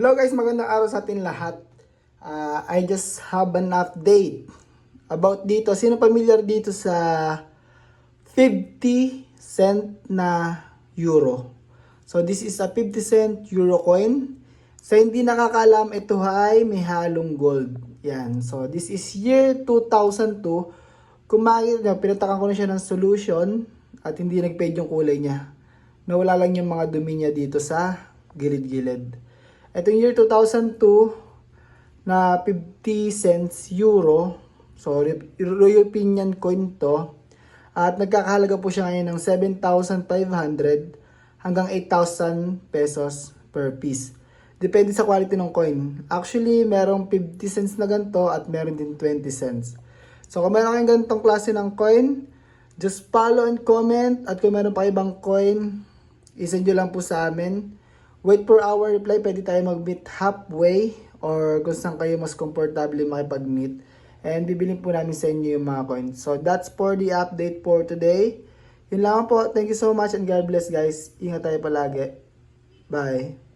Hello guys, magandang araw sa atin lahat. Ah, I just have an update about dito. Sino familiar dito sa 50 cent na euro? So this is a 50 cent euro coin. Sa hindi nakakalam, ito ay may halong gold. Yan. So this is year 2002. Kung makikita nyo, pinatakan ko na siya ng solution at hindi nag-fade yung kulay niya. Nawala lang yung mga dumi niya dito sa gilid-gilid. Itong year 2002 na 50 cents euro. So, European coin to. At nagkakahalaga po siya ngayon ng 7,500 hanggang 8,000 pesos per piece. Depende sa quality ng coin. Actually, merong 50 cents na ganito at meron din 20 cents. So, kung meron kayong ganitong klase ng coin, just follow and comment. At kung meron pa ibang coin, isend nyo lang po sa amin. Wait for our reply. Pwede tayo mag-meet halfway or kung saan kayo mas comfortable makipag-meet. And bibilin po namin sa inyo yung mga coins. So, that's for the update for today. Yun lang po. Thank you so much and God bless guys. Ingat tayo palagi. Bye.